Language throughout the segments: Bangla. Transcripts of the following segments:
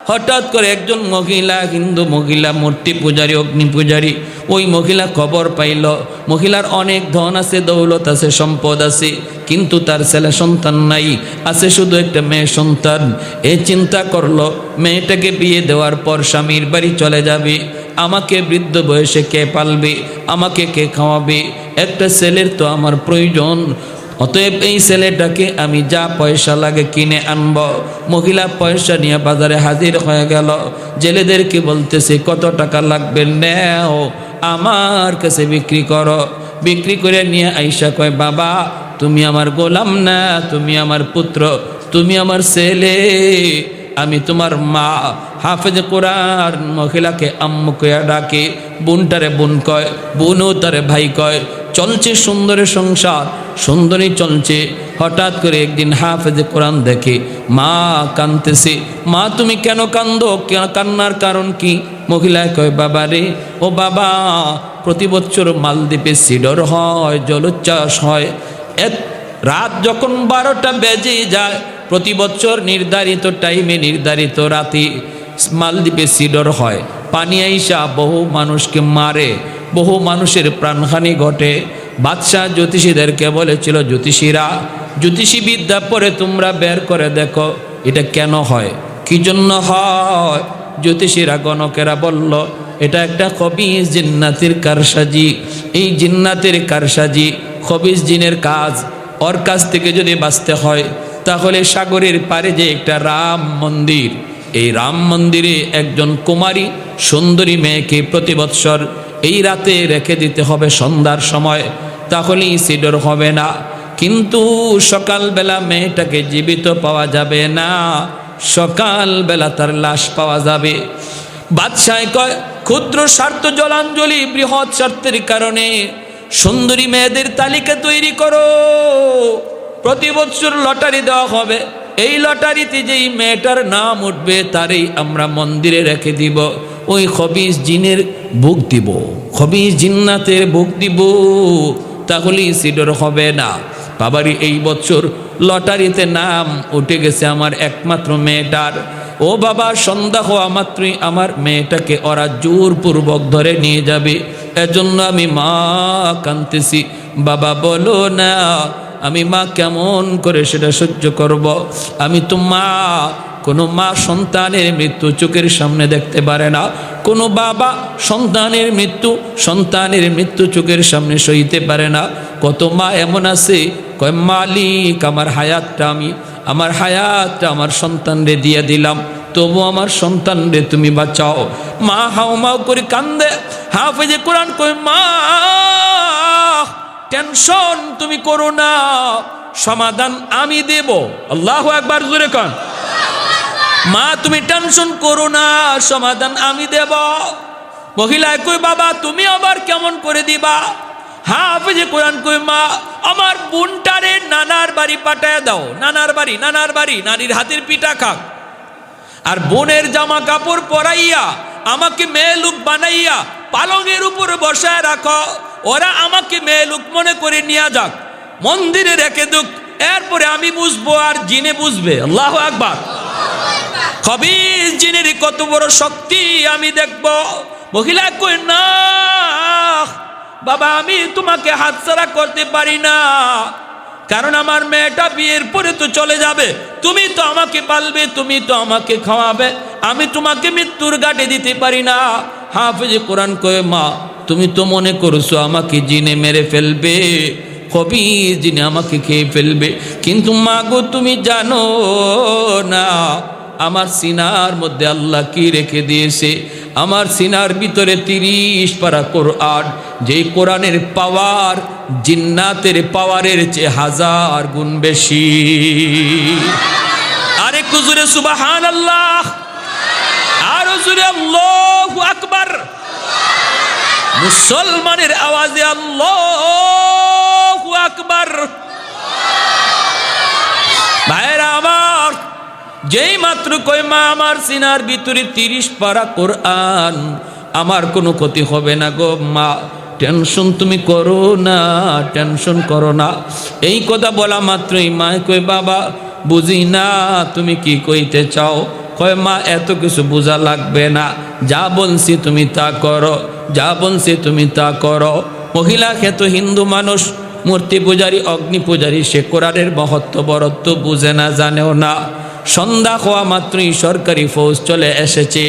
হঠাৎ করে একজন মহিলা, হিন্দু মহিলা, মূর্তি পূজারী, অগ্নি পূজারী, ওই মহিলা খবর পাইল, মহিলার অনেক ধন আছে, দৌলত আছে, সম্পদ আছে, কিন্তু তার ছেলে সন্তান নাই, আছে শুধু একটা মেয়ে সন্তান। এ চিন্তা করল, মেয়েটাকে বিয়ে দেওয়ার পর স্বামীর বাড়ি চলে যাবে। আমাকে বৃদ্ধ বয়সে কে পালবে? আমাকে কে খাওয়াবে? একটা ছেলের তো আমার প্রয়োজন। অতএব এই ছেলেটাকে আমি যা পয়সা লাগে কিনে আনব। মহিলা পয়সা নিয়ে বাজারে হাজির হয়ে গেল। জেলেদেরকে বলতেছে, কত টাকা লাগবে নেও, আমার কাছে বিক্রি করো। বিক্রি করে নিয়ে আইসা কয়, বাবা, তুমি আমার গোলাম না, তুমি আমার পুত্র, তুমি আমার ছেলে। আমি তোমার মা, হাফেজ কোরআন, মহিলাকে আম্মু কয়া ডাকে, বোনটারে বোন কয়, বোনও তারে ভাই কয়, চলছে সুন্দরের সংসার সুন্দরী চলছে। হঠাৎ করে একদিন হাফেজ কোরআন দেখে, মা কানতেছে, মা তুমি কেন কান্দো? কেন কান্নার কারণ কি? মহিলায় কয়, বাবা রে, ও বাবা, প্রতি বছর মালদ্বীপে সিডর হয়, জলোচ্ছ্বাস হয়। এক রাত যখন বারোটা বেজে যায় প্রতি বছর নির্ধারিত টাইমে নির্ধারিত রাতে মালদ্বীপে সিডর হয়। পানি আইসা বহু মানুষকে মারে, বহু মানুষের প্রাণহানি ঘটে। বাদশাহ জ্যোতিষীদেরকে বলেছিল জ্যোতিষীরা। জ্যোতিষী বিদ্যা পরে তোমরা বের করে দেখো, এটা কেন হয়? কি জন্য হয়? জ্যোতিষীরা, গণকেরা বলল, এটা একটা খবিজ জিন্নাতের কারসাজি। এই জিন্নাতের কারসাজি খবিজ জিনের কাজ। ওর কাছ থেকে যদি বাঁচতে হয় তাহলে সাগরের পারে যে একটা রাম মন্দির, এই রাম মন্দিরে একজন কুমারী সুন্দরী মেয়েকে প্রতি বৎসর এই রাতে রেখে দিতে হবে সন্ধ্যার সময়, তাহলেই সিডর হবে না। কিন্তু সকালবেলা মেয়েটাকে জীবিত পাওয়া যাবে না, সকালবেলা তার লাশ পাওয়া যাবে। বাদশায় কয়, ক্ষুদ্র স্বার্থ জলাঞ্জলি বৃহৎ স্বার্থের কারণে সুন্দরী মেয়েদের তালিকা তৈরি করো। প্রতি বছর লটারি দেওয়া হবে। এই লটারিতে যেই মেয়েটার নাম উঠবে, তারই আমরা মন্দিরে রেখে দিব। ওই খবিজ জিনের বুক দিব। খবিজ জিন্নাতের বুক দিব। তাহলেই সিডর হবে না। বাবারই এই বছর লটারিতে নাম উঠে গেছে আমার একমাত্র মেয়েটার। ও বাবা, সন্ধ্যা হওয়া মাত্রই আমার মেয়েটাকে ওরা জোরপূর্বক ধরে নিয়ে যাবে। এজন্য আমি মা কানতেছি বাবা, বলো না আমি মা কেমন করে সেটা সহ্য করব। আমি তো মা, কোনো মা সন্তানের মৃত্যু চোখের সামনে দেখতে পারে না। কোনো বাবা সন্তানের মৃত্যু সন্তানের মৃত্যু চোখের সামনে সইতে পারে না। কত মা এমন আছে? কয়, মালিক, আমার হায়াতটা আমি, আমার হায়াতটা আমার সন্তানরে দিয়ে দিলাম। তবু আমার সন্তানরে তুমি বাঁচাও। মা হাও মাও করে কান্দে। হাফেজে কোরআন কই মা টেনশন তুমি করো না। সমাধান আমি দেব। আল্লাহ একবার জুড়ে কন। মা, তুমি টেনশন করো না, সমাধান আমি দেব। মহিলা কই, বাবা, তুমি আবার কেমন করে দিবা? হাফেজে কোরআন কই, মা, আমার বোনটারে নানার বাড়ি পাঠায় দাও। নানার বাড়ি নানার বাড়ি, নানির হাতের পিঠা খাক। আর বোনের জামা কাপড় পরাইয়া, আমাকে মেয়ে লোক বানাইয়া পালঙের উপরে বসায় রাখো। ওরা আমাকে মেয়ে লোক মনে করে নিয়ে যাক। মন্দিরে রেখে দুক। এরপরে আমি বুঝব আর জিনে বুঝবে। আল্লাহ আকবার। খবিজ জিনের কত বড় শক্তি আমি দেখব। মহিলা কই না, বাবা, আমি তোমাকে হাতছাড়া করতে পারি না। কারণ আমার মেয়েটা বিয়ের পরে তো চলে যাবে। তুমি তো আমাকে পালবে, তুমি তো আমাকে খাওয়াবে। আমি তোমাকে মৃত্যুর গাটে দিতে পারি না। হাফেজ কোরআন কয়ে, মা, তুমি তো মনে করছ আমাকে জিনে মেরে ফেলবে কবি জিনে আমাকে খেয়ে ফেলবে। কিন্তু মা গো, তুমি জানো না, আমার সিনার মধ্যে আল্লাহ কি রেখে দিয়েছে? আমার সিনার ভিতরে তিরিশ পারা কোরআন। যেই কোরআনের পাওয়ার জিন্নাতের পাওয়ারের চেয়ে হাজার গুণ বেশি। আরে কুজুরে সুবাহান আল্লাহ আর জুড়ে আল্লাহ। মুসলমানের আওয়াজে আল্লাহ আকবার। ভাইরা আমার, যেই মাত্র কই মা আমার সিনার ভিতরে তিরিশ পারা কোরআন, আমার কোনো ক্ষতি হবে না গো মা। টেনশন তুমি করো না, টেনশন করো না। এই কথা বলা মাত্রই মা কই বাবা, বুঝি না তুমি কি কইতে চাও? কয়, মা, এত কিছু বোঝা লাগবে না। যা বলছি তুমি তা করো। যা বলছি তুমি তা করো। মহিলা খেত হিন্দু মানুষ, মূর্তি পূজারী, অগ্নি পূজারী, সে কোরআনের মহত্ব বরত্ব বুঝে না, জানেও না। সন্ধ্যা হওয়া মাত্রই সরকারি ফৌজ চলে এসেছে,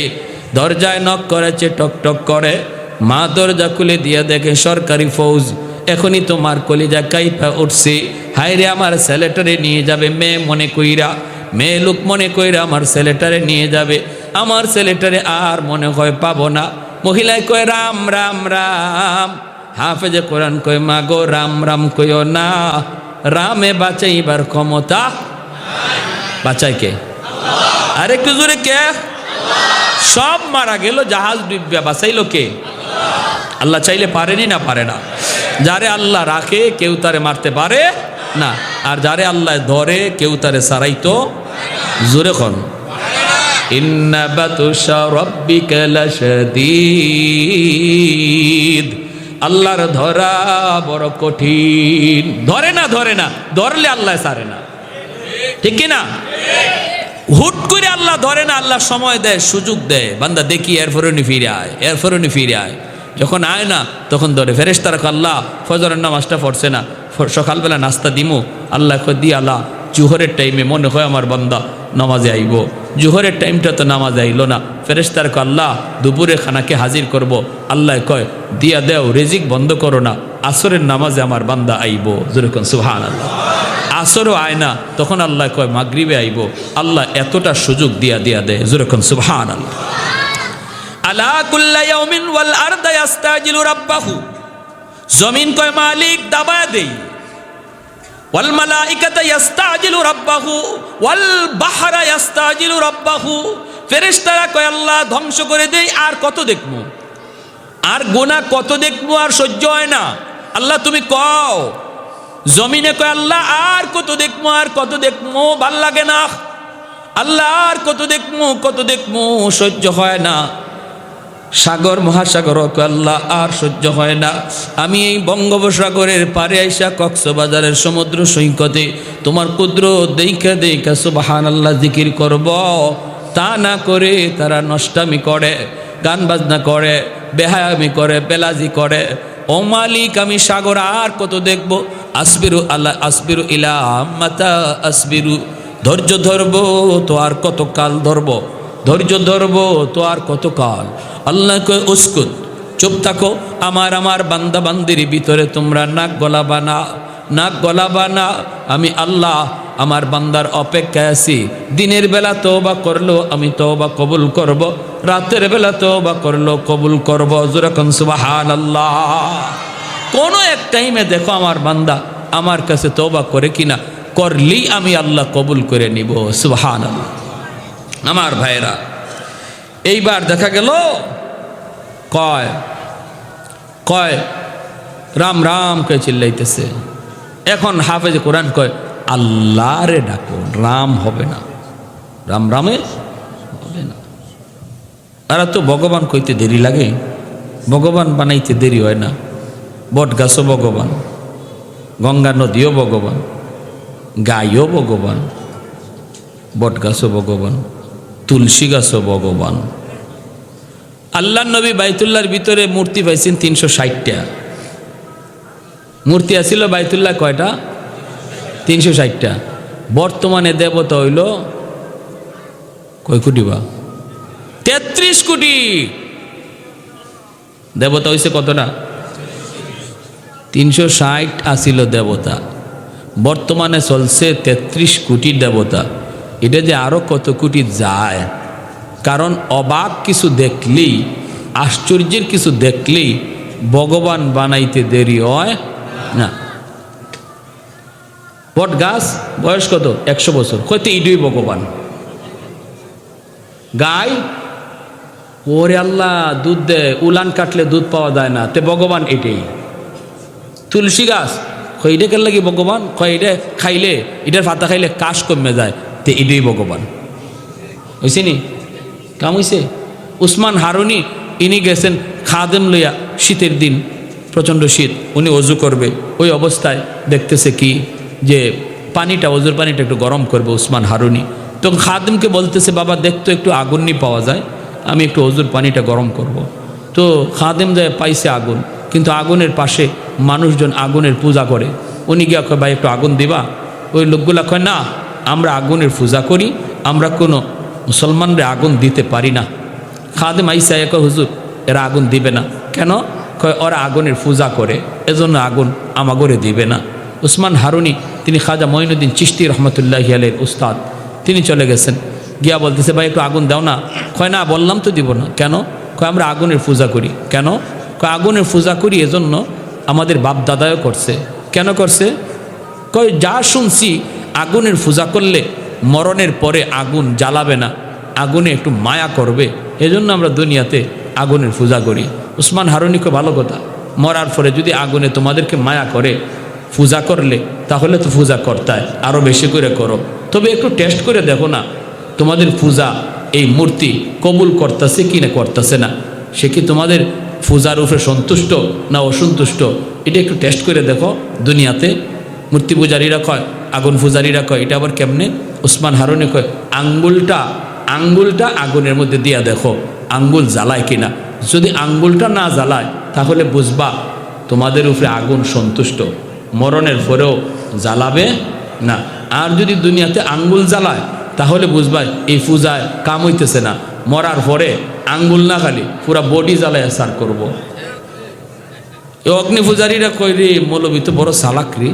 দরজায় নক করেছে, টক টক করে। মা দরজা খুলে দিয়ে দেখে সরকারি ফৌজ, এখনই তোমার কলিজা কাইফা উঠছে। হাইরে আমার ছেলেটারে নিয়ে যাবে মেয়ে মনে কইরা, মেয়ে লোক মনে কইরা আমার ছেলেটারে নিয়ে যাবে। আমার ছেলেটারে আর মনে হয় পাবো না। মহিলায় কয়, রাম রাম রাম। হাফেজে কোরআন কয় মা গো রাম রাম কইও না। রামে বাঁচাইবার ক্ষমতা বাঁচাই কে? আরেকটু জোরে কে? সব মারা গেল, জাহাজ ডুববে, বাঁচাইলো কে? আল্লাহ। চাইলে পারেনি না পারে না। যারে আল্লাহ রাখে, কেউ তারে মারতে পারে না। আর যারে আল্লাহ ধরে, কেউ তারে সারাইতো জোরে খন ইন্না বাতুশা রাব্বিকা লাশাদীদ। আল্লাহর ধরা বড় কঠিন। ধরে না ধরে না, ধরলে আল্লাহ সারে না। ঠিক না হুট করে আল্লাহ ধরে না, আল্লাহ সময় দেয়, সুযোগ দেয়। বান্দা দেখি এরপরে নি ফিরে আয়, এরপরে নি ফিরে আয়। যখন আয় না, তখন ধরে ফেরেস তারা আল্লাহ, ফজরের নামাজটা পড়ছে না সকালবেলা নাস্তা দিমু। আল্লাহ কয় দি আল্লাহ জুহরের টাইমে মনে হয় আমার বান্দা নামাজে আইব। জুহরের টাইমটা তো নামাজে আইলো না। ফেরেস তার আল্লাহ, দুপুরে খানাকে হাজির করব। আল্লাহ কয়, দিয়া দেও, রেজিক বন্ধ করো না। আসরের নামাজে আমার বান্দা আইব। যেরকম সুহান আল্লাহ আসরও আয় না, তখন আল্লাহ কয়, মাগরিবে আইব। আল্লাহ এতটা সুযোগ দিয়া দিয়া দেয়। যেরকম সুহান আল্লাহ আলা জমিন কয়, মালিক দাবা দেই। ওয়াল মালাইকাতা ইয়াস্তাজিলু রাব্বাহু, ওয়াল বাহরা ইয়াস্তাজিলু রাব্বাহু। ফেরেশতারা কয়, আল্লাহ, ধ্বংস করে দেই, আর কত দেখমু? আর গোনা কত দেখব আর সহ্য হয় না। আল্লাহ, তুমি কও, জমিনে কয়, আল্লাহ, আর কত দেখব আর কত দেখব ভালো লাগে না। আল্লাহ, আর কত দেখব কত দেখব সহ্য হয় না। সাগর, মহাসাগর আল্লাহ আর সহ্য হয় না। আমি এই বঙ্গোপসাগরের পারে আইসা কক্সবাজারের সমুদ্র সৈকতে তোমার ক্ষুদ্র দেখা দেখা সুবাহান আল্লাহ জিকির করব। তা না করে তারা নষ্টামি করে, গান বাজনা করে, বেহায়ামি করে, বেলাজি করে। ও মালিক, আমি সাগর আর কত দেখব? আসবিরু আল্লাহ আসবিরু ইলা মাতা, আসবিরু ধৈর্য ধরবো, তো আর কত কাল ধরবো? ধৈর্য ধরবো তো আর কতকাল? আল্লাহ কয় উস্কুত চুপ থাকো। আমার আমার বান্দা বান্দির ভিতরে তোমরা নাক গলাবা না, নাক গলাবা না। আমি আল্লাহ, আমার বান্দার অপেক্ষায় আছি। দিনের বেলা তওবা করল আমি তওবা কবুল করব, রাতের বেলা তওবা করল কবুল করব। যেরকম সুবাহান আল্লাহ কোনো এক টাইমে দেখো আমার বান্দা আমার কাছে তওবা করে কিনা, করলেই আমি আল্লাহ কবুল করে নিব। সুবাহান আল্লাহ আমার ভাইরা এইবার দেখা গেল, কয় কয়, রাম রাম কে চিল্লাইতেছে। এখন হাফেজ কোরআন কয়, আল্লাহ রে ডাকো রাম হবে না। রাম রামে হবে না। তারা তো ভগবান কইতে দেরি লাগে, ভগবান বানাইতে দেরি হয় না। বট গাছও ভগবান, গঙ্গা নদীও ভগবান, গাইও ভগবান বট গাছও ভগবান। তুলসী গাছও ভগবান। আল্লাহ নবী বাইতুল্লাহর ভিতরে মূর্তি পাইছেন তিনশো ষাটটা। মূর্তি আসিল বাইতুল্লাহ কয়টা? তিনশো ষাটটা। বর্তমানে দেবতা হইল কয় কোটি বা? তেত্রিশ কোটি। দেবতা হইছে কতটা? তিনশো ষাট আসিল দেবতা। বর্তমানে চলছে তেত্রিশ কোটি দেবতা। এটা যে আরও কত কোটি যায়। কারণ অবাক কিছু দেখলেই, আশ্চর্যের কিছু দেখলেই ভগবান বানাইতে দেরি হয় না। বট গাছ, বয়স কত? একশো বছর। হয়তো ইডুই ভগবান। গাই, ওরে আল্লাহ, দুধ দে, উলান কাটলে দুধ পাওয়া যায় না। তে ভগবান এটাই। তুলসী গাছ এটা কেন লাগে ভগবান? এটা খাইলে, এটার পাতা খাইলে কাশ কমে যায়। তে এটাই ভগবান। হয়েছে নি? কাম হয়েছে উসমান হারুনি, ইনি গেছেন খাদেম লইয়া শীতের দিন, প্রচণ্ড শীত, উনি অজু করবে। ওই অবস্থায় দেখতেছে কি যে পানিটা, অজুর পানিটা একটু গরম করবে উসমান হারুনি। তো খাদিমকে বলতেছে, বাবা দেখতো একটু আগুন নি পাওয়া যায়, আমি একটু অজুর পানিটা গরম করব। তো খাদেম যায় পাইছে আগুন, কিন্তু আগুনের পাশে মানুষজন আগুনের পূজা করে। উনি গিয়া কয়, ভাই, একটু আগুন দিবা? ওই লোকগুলা কয়, না আমরা আগুনের পূজা করি, আমরা কোনো মুসলমানরা আগুন দিতে পারি না। খাদেম আইসা এক হুজুর, এরা আগুন দিবে না। কেন? কয়, ওরা আগুনের পূজা করে, এজন্য আগুন আমাগরে দিবে না। উসমান হারুনি, তিনি খাজা মঈনুদ্দিন চিস্তি রহমতুল্লাহ আলের উস্তাদ, তিনি চলে গেছেন। গিয়া বলতেছে, ভাই, একটু আগুন দাও না। কয়, না, বললাম তো দিব না। কেন? কয়, আমরা আগুনের পূজা করি। কেন? কয়, আগুনের পূজা করি এজন্য আমাদের বাপ দাদাও করছে। কেন করছে? কয়, যা শুনছি আগুনের পূজা করলে মরণের পরে আগুন জ্বালাবে না, আগুনে একটু মায়া করবে, এজন্য আমরা দুনিয়াতে আগুনের পূজা করি। উসমান হারুনিকে ভালো কথা, মরার পরে যদি আগুনে তোমাদেরকে মায়া করে পূজা করলে, তাহলে তো পূজা করতায় আরও বেশি করে করো। তবে একটু টেস্ট করে দেখো না, তোমাদের পূজা এই মূর্তি কবুল করতেছে কি না করতেছে না? সে কি তোমাদের পূজার উপরে সন্তুষ্ট না অসন্তুষ্ট? এটা একটু টেস্ট করে দেখো, দুনিয়াতে মূর্তি পূজারীরা কয় আগুন পূজারীরা কয়, এটা আবার কেমনে? উসমান হারুনে কয়, আঙ্গুলটা আঙ্গুলটা আগুনের মধ্যে দিয়া দেখো, আঙ্গুল জ্বালায় কিনা। যদি আঙ্গুলটা না জ্বালায়, তাহলে বুঝবা তোমাদের উপরে আগুন সন্তুষ্ট। মরণের পরেও জ্বালাবে না। আর যদি দুনিয়াতে আঙ্গুল জ্বালায়, তাহলে বুঝবা এই পূজায় কাম হইতেছে না। মরার পরে আঙ্গুল না খালি পুরা বডি জ্বালায় সার করব। এই অগ্নি পূজারীরা কই রে মৌলবী তো বড় সালাকরি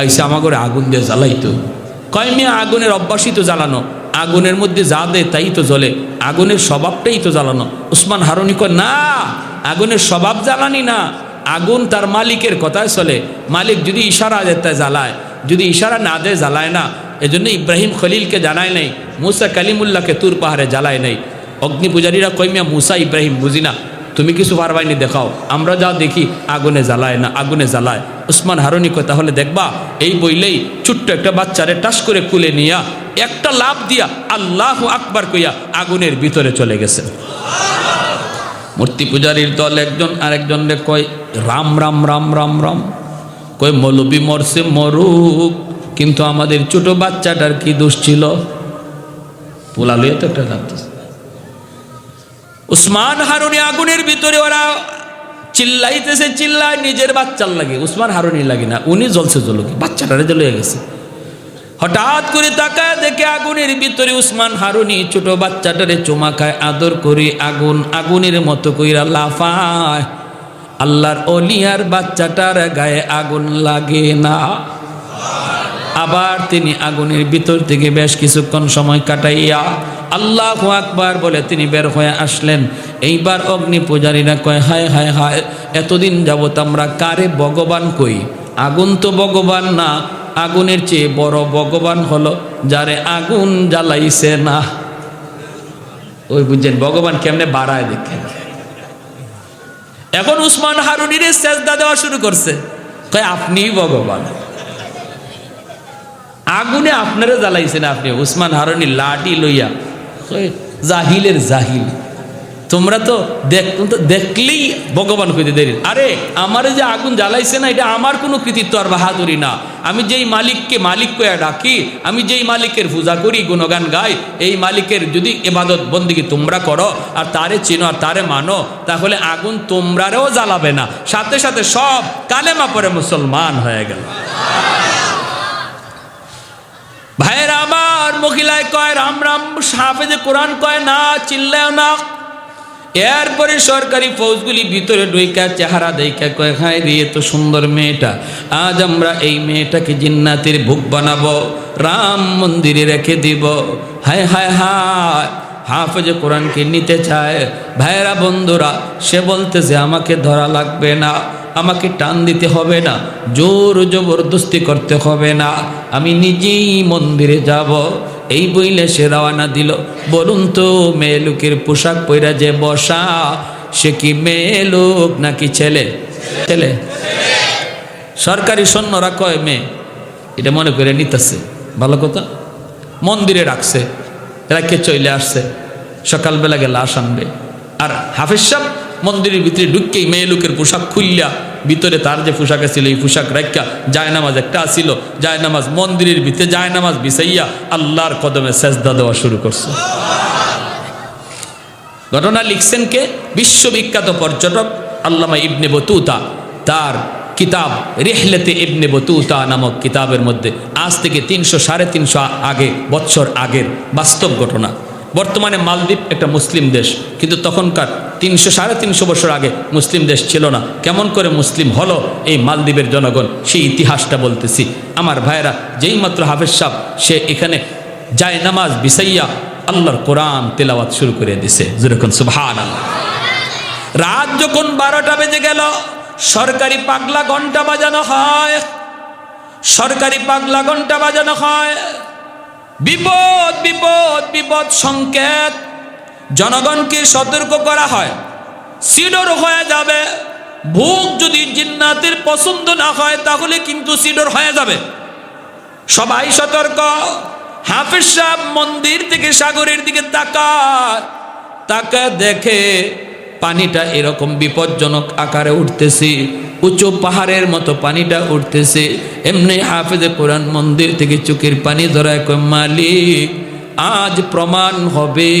আইসা আমার ঘরে আগুন দিয়ে জ্বালাইতো। কয়, মেয়ে, আগুনের অভ্যাসই তো জ্বালানো। আগুনের মধ্যে যা দেয় তাই তো জ্বলে। আগুনের স্বভাবটাই তো জ্বালানো। উসমান হারুনি কয়, না, আগুনের স্বভাব জ্বালানি না। আগুন তার মালিকের কথায় চলে। মালিক যদি ইশারা দেয় তা জ্বালায়। যদি ইশারা না দেয়, জ্বালায় না। এজন্য ইব্রাহিম খলিলকে জানায় নাই। মুসা কালিমুল্লাহকে তুর পাহাড়ে জ্বালায় নাই। অগ্নি পূজারীরা কইমিয়া মুসা, ইব্রাহিম বুঝি না। তুমি কিছু পারবাইনি দেখাও। আমরা যা দেখি, আগুনে জ্বালায় না, আগুনে জ্বালায়। উসমান হারুনি কয়, তাহলে দেখবা, এই বইলেই ছোট্ট একটা বাচ্চারে টাস করে কুলে নিয়া, একটা লাভ দিয়া আল্লাহ আকবার কইয়া আগুনের ভিতরে চলে গেছে। মূর্তি পূজারীর দল একজন আর আরেকজনরে কয়, রাম রাম রাম রাম রাম। কয়, মৌলবি মরছে, মরুক, কিন্তু আমাদের ছোট বাচ্চাটার কি দোষ ছিল? পোলালুয়ে তো একটা লাগতেছে উসমান হারুনি আগুনের ভিতরে ওরা চিল্লাইতেছে, চিল্লায় নিজের বাচ্চার লাগে। উসমান হারুনি লাগে না, উনি জ্বলছে জ্বলকে, বাচ্চাটারে জ্বলে গেছে। হঠাৎ করে তাকায় দেখে আগুনের ভিতরে উসমান হারুনি, ছোট বাচ্চাটারে চুমা খায়, আদর করে আগুন, আগুনের মতো কইরা লাফায়। আল্লাহর অলিয়ার বাচ্চাটার গায়ে আগুন লাগে না। আবার তিনি আগুনের ভিতর থেকে বেশ কিছুক্ষণ সময় কাটাইয়া আল্লাহ আকবার বলে তিনি বের হয়ে আসলেন। এইবার অগ্নি পূজারীরা কয়, হায় হায় হায়, এতদিন যাবত আমরা কারে ভগবান কই? আগুন তো ভগবান না, আগুনের চেয়ে বড় ভগবান হলো যারে আগুন জ্বালাইছে না। ওই বুঝছেন, ভগবান কেমনে বাড়ায় দেখেন। এখন উসমান হারুনিরে সেজদা দেওয়া শুরু করছে। কয়, আপনিই ভগবান। আগুনে আপনারা জ্বালাইছেন আপনি। উসমান হারনি লাঠি লইয়া। জাহিলের জাহিল। তোমরা তো দেখ দেখলেই ভগবান কইতে দেরি। আরে, আমার যে আগুন জ্বালাইছে না, এটা আমার কোনো কৃতিত্ব আর বাহাদুরি না। আমি যেই মালিককে মালিক কয়া ডাকি, আমি যেই মালিকের পূজা করি, গুণগান গাই, এই মালিকের যদি এবাদত বন্দিকে তোমরা করো, আর তারে চিনো আর তারে মানো, তাহলে আগুন তোমরারেও জ্বালাবে না। সাথে সাথে সব কালেমা পরে মুসলমান হয়ে গেল। ভাইয়ের আমার মহিলায় কয়, রাম রাম হাফেজে কোরআন কয়, না চিল্লায় না। এরপরে সরকারি ফৌজগুলি ভিতরে ডইকা চেহারা দেখা কয়, হায় রে, এত সুন্দর মেয়েটা। আজ আমরা এই মেয়েটাকে জিন্নাতের ভোগ বানাবো, রাম মন্দিরে রেখে দিব। হায় হায় হায়। হাফেজ কোরআনকে নিতে চায়। ভাইয়েরা, বন্ধুরা, সে বলতেছে আমাকে ধরা লাগবে না, আমাকে টান দিতে হবে না, জোর জবরদস্তি করতে হবে না। আমি নিজেই মন্দিরে যাব। এই বইলে সে রওয়ানা দিল। বলুন তো, মেয়ে লোকের পোশাক পইরা যে বসা, সে কি মেয়ে লোক নাকি ছেলে? ছেলে। সরকারি সৈন্যরা কয়, মেয়ে, এটা মনে করে নিতেছে। ভালো কথা? মন্দিরে রাখছে। এরা কে চলে আসছে। সকালবেলা গেলে লাশ আনবে। আর হাফিজ সাহেব মন্দিরের ভিতরে ঢুককেই মেয়ে লোকের পোশাক খুললা ভিতরে তার যে পোশাক ছিল এই পোশাক রাখা জায়নামাজ একটা আসিল জায়নামাজ মন্দিরের ভিতরে জায়নামাজ বিছাইয়া আল্লাহর কদমে সেজদা দেওয়া শুরু করছে। ঘটনা লিখছেন কে? বিশ্ববিখ্যাত পর্যটক আল্লামা ইবনে বতুতা। তার কিতাব রেহলেতে ইবনে বতুতা নামক কিতাবের মধ্যে আজ থেকে তিনশো সাড়ে তিনশো আগে বছর আগের বাস্তব ঘটনা। বর্তমানে মালদ্বীপ একটা মুসলিম দেশ। কিন্তু তখনকার তিনশো, সাড়ে তিনশো বছর আগে মুসলিম দেশ ছিল না। কেমন করে মুসলিম হলো এই মালদ্বীপের জনগণ? সেই ইতিহাসটা বলতেছি। আমার ভাইয়েরা, যেই মাত্র হাফেজ সাহ সে এখানে যায় নামাজ বিসাইয়া আল্লাহর কোরআন তেলাওয়াত শুরু করে দিছে। যেরকম আল্লাহ রাত যখন বারোটা বেজে গেল, সরকারি পাগলা ঘণ্টা বাজানো হয়। সরকারি পাগলা ঘণ্টা বাজানো হয়। বিপদ বিপদ বিপদ সংকেত জনগণকে সতর্ক করা হয়। সিডর হয়ে যাবে। ভোগ যদি জিন্নাতের পছন্দ না হয়, তাহলে কিন্তু সিডর হয়ে যাবে। সবাই সতর্ক। হাফিজ সাহেব মন্দির থেকে সাগরের দিকে তাকায়। তাকা দেখে পানিটা এরকম বিপজ্জনক আকারে উঠতেছে। উঁচু পাহাড়ের মতো পানিটা উঠতেছে। এমনি হাফেজে কোরআন মন্দির থেকে চোখের পানি ধরায় মালিক, আজ প্রমাণ হবে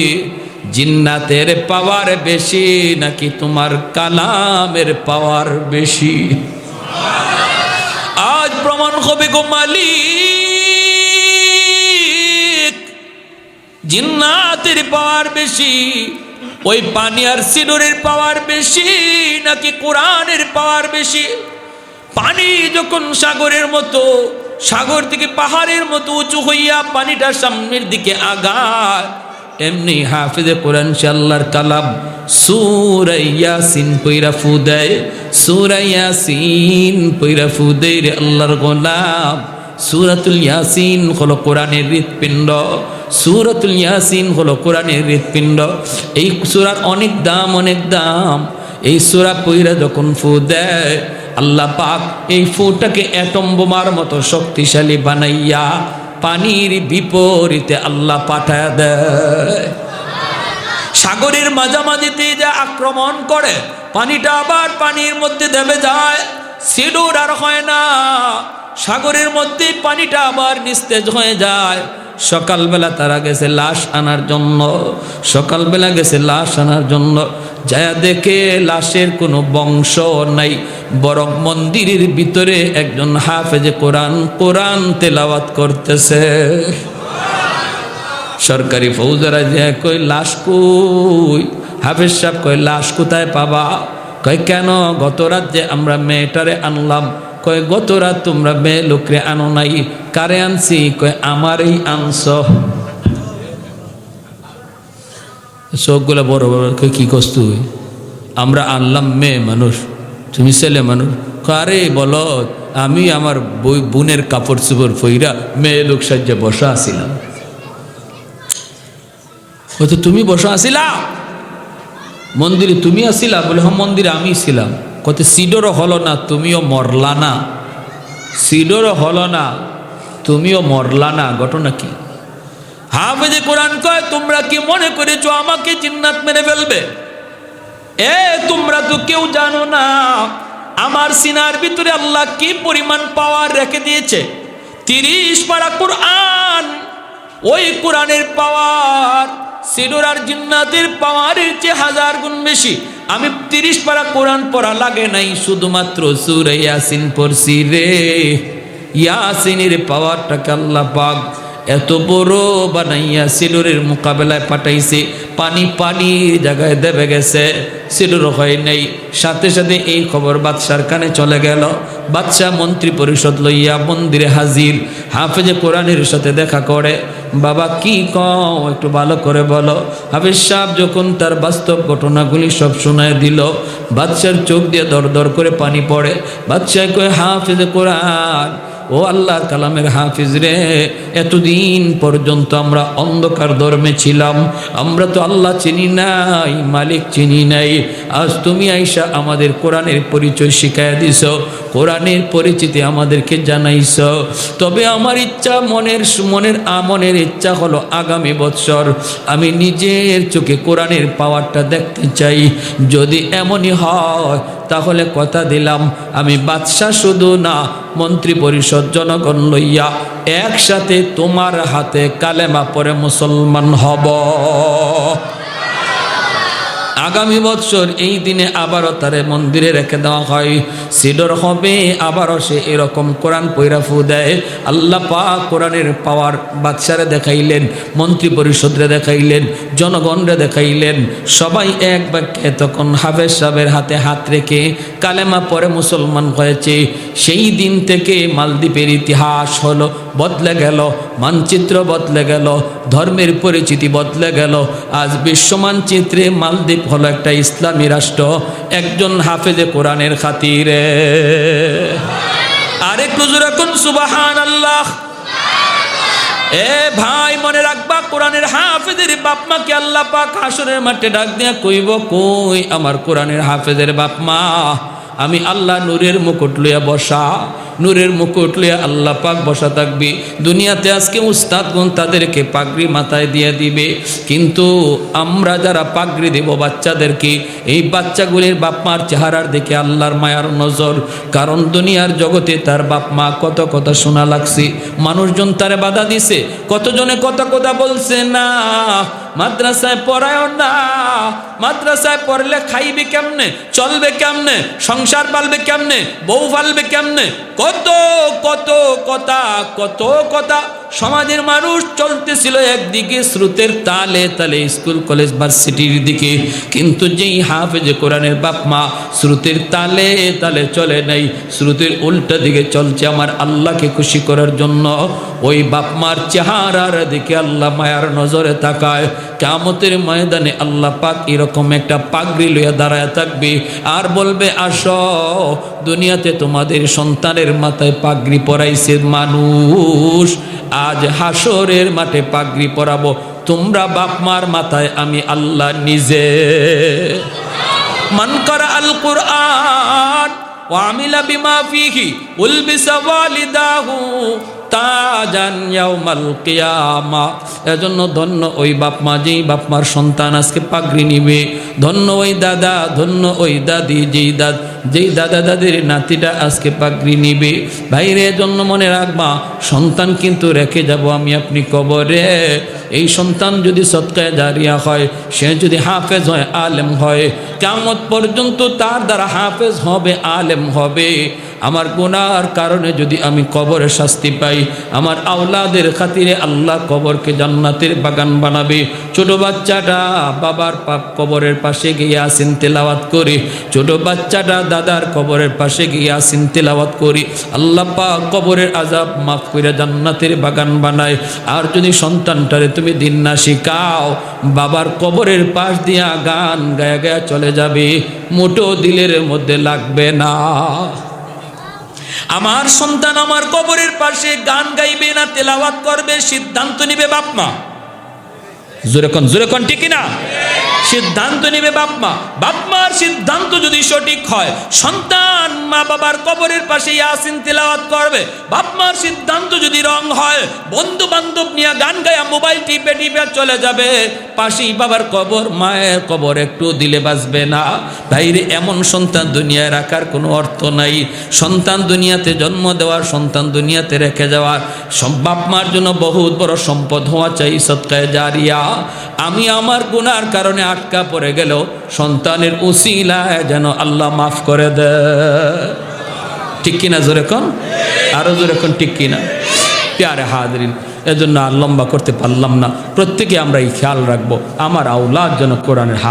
জিন্নাতের পাওয়ার বেশি নাকি তোমার কালামের পাওয়ার বেশি? আজ প্রমাণ হবে গো মালিক, জিন্নাতের পাওয়ার বেশি ওই পানি আর সিডুরের পাওয়ার বেশি নাকি কোরআনের পাওয়ার বেশি? পানি যখন সাগরের মতো, সাগর থেকে পাহাড়ের মতো উঁচু হইয়া পানিটা সামনের দিকে আগায়, এমনি হাফিজে কোরআন সে আল্লাহর কালাম সুরাইয়া সিন পইরা ফু দেয় সুরাইয়া সিন পইরা ফু দেয় রে আল্লাহর গোলাম। সুরাতুল ইয়াসিন হলো কোরআনের হৃৎপিণ্ড। সুরাতুল ইয়াসিন হলো কোরআনের হৃৎপিণ্ড। এই সুরার অনেক দাম অনেক দাম। এই সুরা পইরা যখন ফু দেয়, আল্লাহ পাক এই ফুটাকে অ্যাটম বোমার মতো শক্তিশালী বানাইয়া পানির বিপরীতে আল্লাহ পাঠায় দেয়। সাগরের মাঝামাঝিতে যে আক্রমণ করে, পানিটা আবার পানির মধ্যে দেবে যায় সিডুর আর হয় না। সাগরের মধ্যে পানিটা আবার নিস্তেজ হয়ে যায়। সকালবেলা তারা গেছে লাশ আনার জন্য। সকালবেলা গেছে লাশ আনার জন্য। যা দেখে লাশের কোনো বংশ নাই, বরং মন্দিরের ভিতরে একজন হাফেজে কোরআন কোরআন তেলাওয়াত করতেছে। সরকারি ফৌজারা যে কই লাশ কই? হাফেজ সাহেব কই লাশ কোথায় পাবা? কই কেন? গত রাত যে আমরা মেয়েটারে আনলাম কয় গত রাত তোমরা মেয়ে লোকরে আনো নাই। কারে আনছি? কয়, আমারই আনছ। চোখগুলো বড় বড় কি তুই? আমরা আনলাম মেয়ে মানুষ। তুমি ছেলে মানুষ। কারে বল, আমি আমার বই, বোনের কাপড় চোপড় ফইরা মেয়ে লোক সাজ্জা বসা আসিলাম হয়তো তুমি বসা আসিলা মন্দিরে তুমি আসিলা বলে হ্যাঁ মন্দিরে আমি ছিলাম। কত সিডরও হলো না, তুমিও মরলা না। সিডরও হলো না, তুমিও মরলা না। ঘটনা কি? হাফেজে কোরআন কয়, তোমরা কি মনে করেছ আমাকে জিন্নাত মেরে ফেলবে? এ, তোমরা তো কেউ জানো না, আমার সিনার ভিতরে আল্লাহ কি পরিমাণ পাওয়ার রেখে দিয়েছে? তিরিশ পারা কোরআন, ওই কোরআনের পাওয়ার, সিডুর আর জিন্নাতের পাওয়ারের চেয়ে হাজার গুণ বেশি। আমি তিরিশ পারা কোরআন পড়া লাগে নাই, শুধুমাত্র সুরে ইয়াসিন পড়ছি রে। ইয়াসিনের পাওয়ারটাকে আল্লাহ পাক এত বড় বানাইয়া সিডুরের মোকাবেলায় পাঠাইছে, পানি পানি জায়গায় দেবে গেছে সিডুর হয় নাই। সাথে সাথে এই খবর বাদশার কানে চলে গেল। বাদশাহ মন্ত্রী পরিষদ লইয়া মন্দিরে হাজির, হাফেজে কোরআনের সাথে দেখা করে। বাবা, কি কও? একটু ভালো করে বলো। হাফিজ সাহেব যখন তার বাস্তব ঘটনাগুলি সব শোনায় দিল, বাদশার চোখ দিয়ে দর দর করে পানি পড়ে। বাদশাহ কয়ে, হাফেজে কোরআন ও আল্লাহর কালামের হাফিজ রে, এতদিন পর্যন্ত আমরা অন্ধকার ধর্মে ছিলাম। আমরা তো আল্লাহ চিনি নাই, মালিক চিনি নাই। আজ তুমি আইসা আমাদের কোরআনের পরিচয় শিখাইয়া দিছ, কোরআনের পরিচিতি আমাদেরকে জানাইছ। তবে আমার ইচ্ছা, মনের মনের আমনের ইচ্ছা হলো আগামী বৎসর। আমি নিজের চোখে কোরআনের পাওয়ারটা দেখতে চাই। যদি এমনই হয়, তাহলে কথা দিলাম, আমি বাদশাহ শুধু না মন্ত্রী পরিষদ জনগণ লইয়া একসাথে তোমার হাতে কালেমা পরে মুসলমান হব। আগামী বছর এই দিনে আবারও তারে মন্দিরে রেখে দেওয়া হয়। সিডর হবে, আবারও সে এরকম কোরআন পৈরা ফু দেয়। আল্লাহ পা কোরআনের পাওয়ার বাদশারে দেখাইলেন, মন্ত্রী পরিষদরে দেখাইলেন, জনগণরে দেখাইলেন। সবাই এক বাক্যে তখন হাফেজ সাহেবের হাতে হাত রেখে কালেমা পরে মুসলমান হয়েছে। সেই দিন থেকে মালদ্বীপের ইতিহাস হলো, বদলে গেল, মানচিত্র বদলে গেল, ধর্মের পরিচিতি বদলে গেল। আজ বিশ্ব মানচিত্রে মালদ্বীপ হলো একটা ইসলামী রাষ্ট্র একজন হাফেজে কোরআনের খাতিরে। আরেকটু জোরে কোন সুবাহান আল্লাহ এ ভাই, মনে রাখবা, কোরআনের হাফেজের বাপ মাকে আল্লাহ পাক হাসরের মাঠে ডাক দিয়া কইব, কই আমার কোরআনের হাফেজের বাপ মা, আমি আল্লাহ নূরের মুকুট লইয়া বসা নূরের মুকুট লইয়া আল্লাহ পাক বসা থাকবে। দুনিয়াতে আজকে উস্তাদগুন তাদেরকে পাগড়ি মাথায় দিয়ে দিবে। কিন্তু আমরা যারা পাগড়ি দেব বাচ্চাদেরকে, এই বাচ্চাগুলির বাপ মার চেহারার দিকে আল্লাহর মায়ার নজর। কারণ দুনিয়ার জগতে তার বাপ মা কত কথা শোনা লাগছে। মানুষজন তারে বাধা দিছে, কতজনে কত কথা বলছে, না, মাদ্রাসায় পড়ায় না, মাদ্রাসায় পড়লে খাইবে কেমনে, চলবে কেমনে, সংসার পালবে কেমনে, বউ পালবে কেমনে কত কত কথা কত কথা সমাজের মানুষ চলতেছিল একদিকে স্রোতের তালে তালে, স্কুল, কলেজ, ভার্সিটির দিকে। কিন্তু যেই হাফেজে কোরআনের বাপ মা স্রোতের তালে তালে চলে নাই, স্রোতের উল্টা দিকে চলছে আমার আল্লাহকে খুশি করার জন্য। ওই বাপ মার চেহারার দিকে আল্লাহ মায়ার নজরে তাকায়। কামতের ময়দানে আল্লাহ পাক এরকম একটা পাগড়ি লইয়া দাঁড়ায় থাকবে। আর বলবে, আস, দুনিয়াতে তোমাদের সন্তানের মাথায় পাগড়ি পরাইছে মানুষ। আজ হাসরের মাঠে পাগড়ি পরাবো। তোমরা বাপ মার মাথায় আমি আল্লাহ নিজে। মান করা আল কুরআন ওয়ামিলা বিমা ফিহি, উলবিসা ওয়ালিদাহু। তাজান ইয়াউমাল কিয়ামা। এজন্য ধন্য ওই বাপ মা, যেই বাপ মার সন্তান আজকে পাগড়ি নিবে। ধন্য ওই দাদা, ধন্য ওই দাদি, যেই দাদ, যেই দাদা দাদির নাতিটা আজকে পাগড়ি নিবে। ভাইরে জন্য মনে রাখবা সন্তান কিন্তু রেখে যাব আমি আপনি কবরে। এই সন্তান যদি সৎকায় জারিয়া হয়, সে যদি হাফেজ হয়, আলেম হয় কেমন পর্যন্ত তার দ্বারা হাফেজ হবে, আলেম হবে। আমার গুনার কারণে যদি আমি কবরে শাস্তি পাই, আমার আওলাদের খাতিরে আল্লাহ কবরকে জান্নাতের বাগান বানাবে। ছোট বাচ্চাটা বাবার পাপ কবরের পাশে গিয়ে আসিন তেলাওয়াত করি। ছোট বাচ্চাটা দাদার কবরের পাশে গিয়ে আসিন তেলাওয়াত করি। আল্লাহ পাক কবরের আজাব মাফ করে জান্নাতের বাগান বানায়। আর যদি সন্তানটারে তুমি দিন না শিখাও, বাবার কবরের পাশ দিয়া গান গায়া গায়া চলে যাবে। মোটো দিলের মধ্যে লাগবে না। আমার সন্তান আমার কবরের পাশে গান গাইবে না, তেলাওয়াত করবে, সিদ্ধান্ত নিবে বাপমা জোরেকন জোরেকন ঠিক না সিদ্ধান্ত নিবে বাপমা বাপমার সিদ্ধান্ত যদি সঠিক হয়, সন্তান মা বাবার কবরের পাশে ইয়াসিন তেলাওয়াত করবে বাপমার সিদ্ধান্ত যদি রং হয় বন্ধু বান্ধব নিয়ে গান গায়া মোবাইল টিপে টিপে চলে যাবে। পাশেই বাবার কবর, মায়ের কবর একটু দিলে বাঁচবে না। ভাইরে এমন সন্তান দুনিয়ায় রাখার কোনো অর্থ নাই। সন্তান দুনিয়াতে জন্ম দেওয়ার, সন্তান দুনিয়াতে রেখে যাওয়ার। বাপ মার জন্য বহুত বড় সম্পদ হওয়া চাই সৎকায় জারিয়া। আমি আমার গুনার কারণে আটকা পড়ে গেল সন্তানের উসিলায় যেন আল্লাহ মাফ করে দে ঠিক কিনা জোরে কন? আরও জোরে কন ঠিক কিনা? প্যারে হাজরিন, এজন্য আর লম্বা করতে পারলাম না। প্রত্যেকে আমরা এই খেয়াল রাখব। আমার আউলাদ যেন কোরআনের